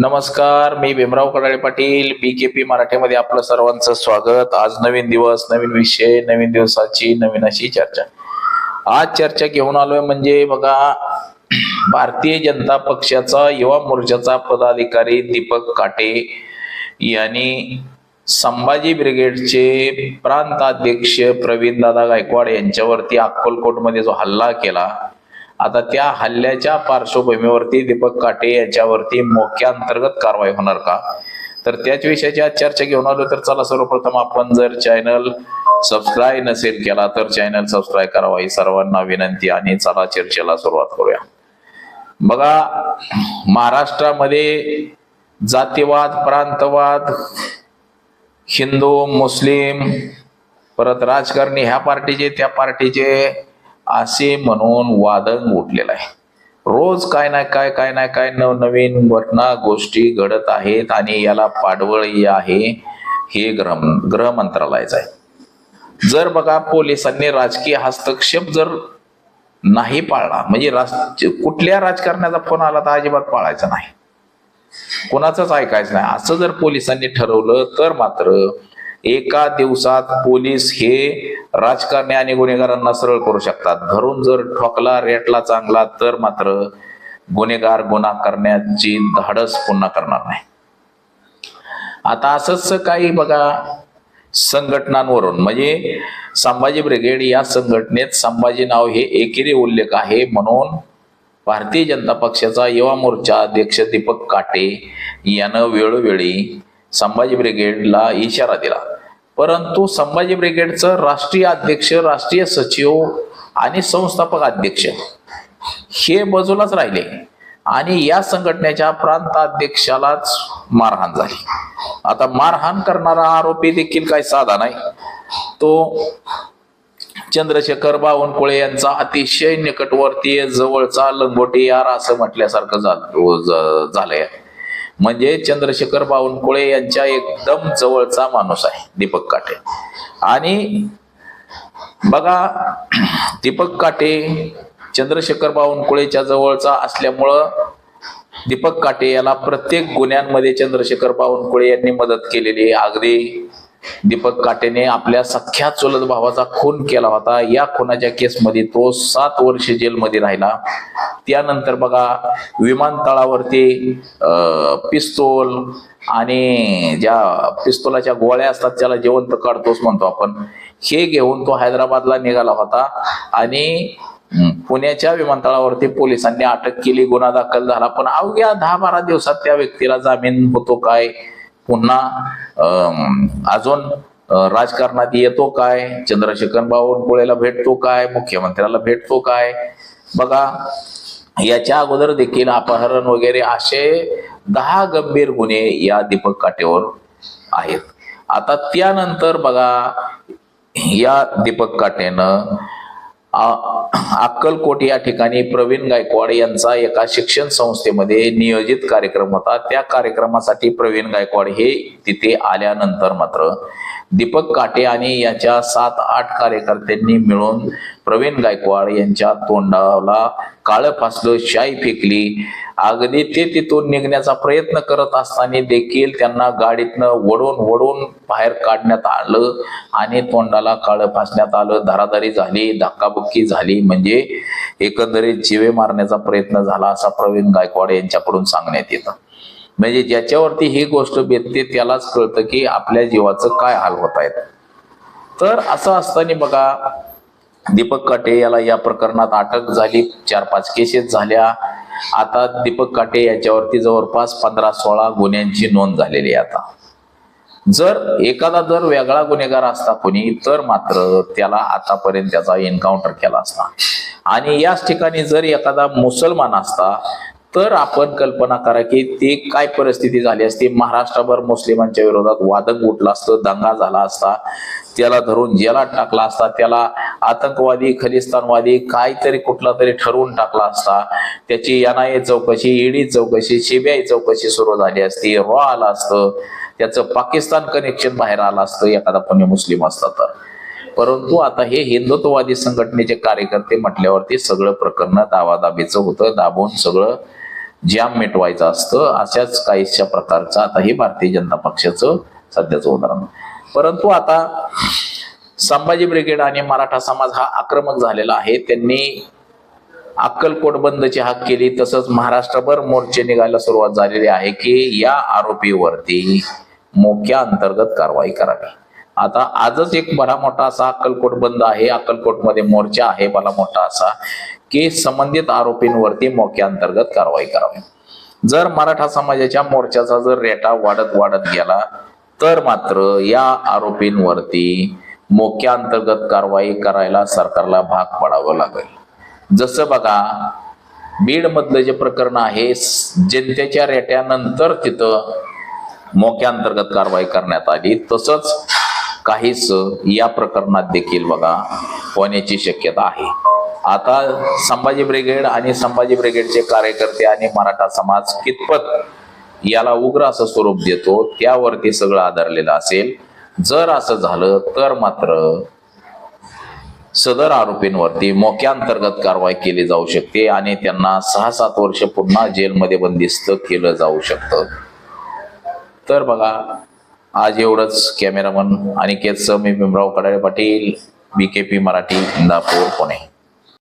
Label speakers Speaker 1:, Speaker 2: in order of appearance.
Speaker 1: नमस्कार मी Bhimrao Kadale Patil B K P मराठीमध्ये आपलं सर्वांचं स्वागत. आज नवीन दिवस नवीन विषय नवीन दिवसाची नवीन अशी चर्चा. आज चर्चा घेऊन आलोय म्हणजे बघा भारतीय जनता पक्षाचा युवा मोर्चाचा पदाधिकारी दीपक काटे यांनी संभाजी ब्रिगेडचे प्रांताध्यक्ष प्रवीण दादा गायकवाड यांच्यावरती अक्कलकोटमध्ये जो हल्ला केला आता त्या हल्ल्याच्या पार्श्वभूमीवरती दीपक काटे यांच्यावरती मोक्या अंतर्गत कारवाई होणार का? तर त्याच विषयाची आज चर्चा घेऊन आलो तर चला सर्वप्रथम आपण जर चॅनल सबस्क्राईब नसेल केला तर चॅनल सबस्क्राईब करावा ही सर्वांना विनंती आणि चला चर्चेला सुरुवात करूया. बघा महाराष्ट्रामध्ये जातीवाद प्रांतवाद हिंदू मुस्लिम परत राजकारणी ह्या पार्टीचे त्या पार्टीचे असे म्हणून वादन उठलेलं आहे. रोज काय ना काय काय ना काय नवनवीन घटना गोष्टी घडत आहेत आणि याला पाडवळी आहे हे ग्रह ग्रह मंत्रालयाचं आहे. जर बघा पोलिसांनी राजकीय हस्तक्षेप जर नाही पाळला म्हणजे राज कुठल्या राजकारण्याचा फोन आला तर अजिबात पाळायचा नाही. कोणाचंच ऐकायचं नाही. असं जर पोलिसांनी ठरवलं तर मात्र एका दिवसात पोलीस हे राजकारणी आणि गुन्हेगारांना सरळ करू शकतात. धरून जर ठोकला रेटला चांगला तर मात्र गुन्हेगार गुन्हा करण्याची धाडस पुन्हा करणार नाही. आता असंच काही बघा संघटनांवरून म्हणजे संभाजी ब्रिगेड या संघटनेत संभाजी नाव हे एकेरी उल्लेख आहे म्हणून भारतीय जनता पक्षाचा युवा मोर्चा अध्यक्ष दीपक काटे यानं वेळोवेळी संभाजी ब्रिगेडला इशारा दिला. परंतु संभाजी ब्रिगेडचं राष्ट्रीय अध्यक्ष राष्ट्रीय सचिव आणि संस्थापक अध्यक्ष हे बाजूलाच राहिले आणि या संघटनेच्या प्रांताध्यक्षालाच मारहाण झाली. आता मारहाण करणारा आरोपी देखील काही साधा नाही. तो चंद्रशेखर बावनकुळे यांचा अतिशय निकटवर्तीय जवळचा लंगोटी यार असं म्हटल्यासारखं झालं ज- झालंय. म्हणजे चंद्रशेखर बावनकुळे यांच्या एकदम जवळचा माणूस आहे दीपक काटे. आणि बघा दीपक काटे चंद्रशेखर बावनकुळेच्या जवळचा असल्यामुळं दीपक काटे याला प्रत्येक गुन्ह्यांमध्ये चंद्रशेखर बावनकुळे यांनी मदत केलेली अगदी दीपक काटेने आपल्या सख्या चुलत भावाचा खून केला होता. या खुनाच्या केसमध्ये तो सात वर्ष जेलमध्ये राहिला. त्यानंतर बघा विमानतळावरती अं, आणि ज्या पिस्तोलाच्या गोळ्या असतात त्याला जिवंत काढतोच म्हणतो आपण. हे घेऊन तो हैदराबादला निघाला होता आणि पुण्याच्या विमानतळावरती पोलिसांनी अटक केली. गुन्हा दाखल झाला. पण अवघ्या दहा बारा दिवसात त्या व्यक्तीला जामीन होतो काय? पुन्हा अजून राजकारणात येतो काय? चंद्रशेखर बावनकुळेला भेटतो काय? मुख्यमंत्र्याला भेटतो काय? बघा याच्या अगोदर देखील अपहरण वगैरे असे दहा गंभीर गुन्हे या दीपक काटेवर आहेत. आता त्यानंतर बघा या दीपक काटेनं अक्कलकोट या ठिकाणी प्रवीण गायकवाड यांचा एका शिक्षण संस्थेमध्ये नियोजित कार्यक्रम होता. त्या कार्यक्रमासाठी प्रवीण गायकवाड हे तिथे आल्यानंतर मात्र दीपक काटे आणि याच्या सात आठ कार्यकर्त्यांनी मिळून प्रवीण गायकवाड यांच्या तोंडाला काळं फासलं शाई फेकली. अगदी ते तिथून निघण्याचा प्रयत्न करत असताना देखील त्यांना गाडीतनं वडून वडून बाहेर काढण्यात आलं आणि तोंडाला काळं फासण्यात आलं. धाराधारी झाली धक्काबुक्की झाली. म्हणजे एकंदरीत जीवे मारण्याचा प्रयत्न झाला असा प्रवीण गायकवाड यांच्याकडून सांगण्यात येतं. म्हणजे ज्याच्यावरती ही गोष्ट बेतते त्यालाच कळतं की आपल्या जीवाचं काय हाल होत आहेत. तर असं असताना बघा दीपक काटे याला या प्रकरणात अटक झाली. चार पाच केसेस झाल्या. आता दीपक काटे याच्यावरती जवळपास पंधरा सोळा गुन्ह्यांची नोंद झालेली आहे आता. जर एखादा जर वेगळा गुन्हेगार असता कोणी तर मात्र त्याला आतापर्यंत त्याचा एन्काउंटर केला असता. आणि याच ठिकाणी जर एखादा मुसलमान असता तर आपण कल्पना करा की ती काय परिस्थिती झाली असती. महाराष्ट्रभर मुस्लिमांच्या विरोधात वादक उठला असतं दंगा झाला असता. त्याला धरून जेलात टाकला असता. त्याला आतंकवादी खलिस्तानवादी काहीतरी कुठला तरी ठरवून टाकला असता. त्याची एनआयए चौकशी ईडी चौकशी सीबीआय चौकशी सुरू झाली असती. रॉ आला असतं. त्याचं पाकिस्तान कनेक्शन बाहेर आलं असतं. एखादा पुणे मुस्लिम असता तर. परंतु आता हे हिंदुत्ववादी संघटनेचे कार्यकर्ते म्हटल्यावरती सगळं प्रकरण दावादाबीचं होतं. दाबून सगळं जाम मिटवायचं असतं अशाच काहीशा प्रकारचं आता हे भारतीय जनता पक्षाचं सध्याचं उदाहरण. परंतु आता संभाजी ब्रिगेड आणि मराठा समाज हा आक्रमक झालेला आहे. त्यांनी अक्कलकोट बंदची हाक केली. तसंच महाराष्ट्रभर मोर्चे निघायला सुरुवात झालेली आहे की या आरोपीवरती मोक्या अंतर्गत कारवाई करावी. आता आजच एक बरा मोठा असा अक्कलकोट बंद आहे. अक्कलकोटमध्ये मोर्चा आहे बरा मोठा असा. की संबंधित आरोपींवरती मोक्या अंतर्गत कारवाई करावी. जर मराठा समाजाच्या मोर्चाचा जर रेटा वाढत वाढत गेला तर मात्र या आरोपींवरती मोक्या अंतर्गत कारवाई करायला सरकारला भाग पडावं लागेल. जसं बघा बीडमधलं जे प्रकरण आहे जनतेच्या रेट्यानंतर तिथं मोक्या अंतर्गत कारवाई करण्यात आली. तसंच काहीच या प्रकरणात देखील बघा होण्याची शक्यता आहे. आता संभाजी ब्रिगेड आणि संभाजी ब्रिगेडचे कार्यकर्ते आणि मराठा समाज कितपत याला उग्र असं स्वरूप देतो त्यावरती सगळं आधारलेलं असेल. जर असं झालं तर मात्र सदर आरोपींवरती मोक्यांतर्गत कारवाई केली जाऊ शकते आणि त्यांना सहा सात वर्ष पुन्हा जेलमध्ये बंदिस्त केलं जाऊ शकतं. तर बघा आज एवढंच कॅमेरामन आणि सह मी भीमराव कडाळे पाटील बीकेपी मराठी इंदापूर पुणे.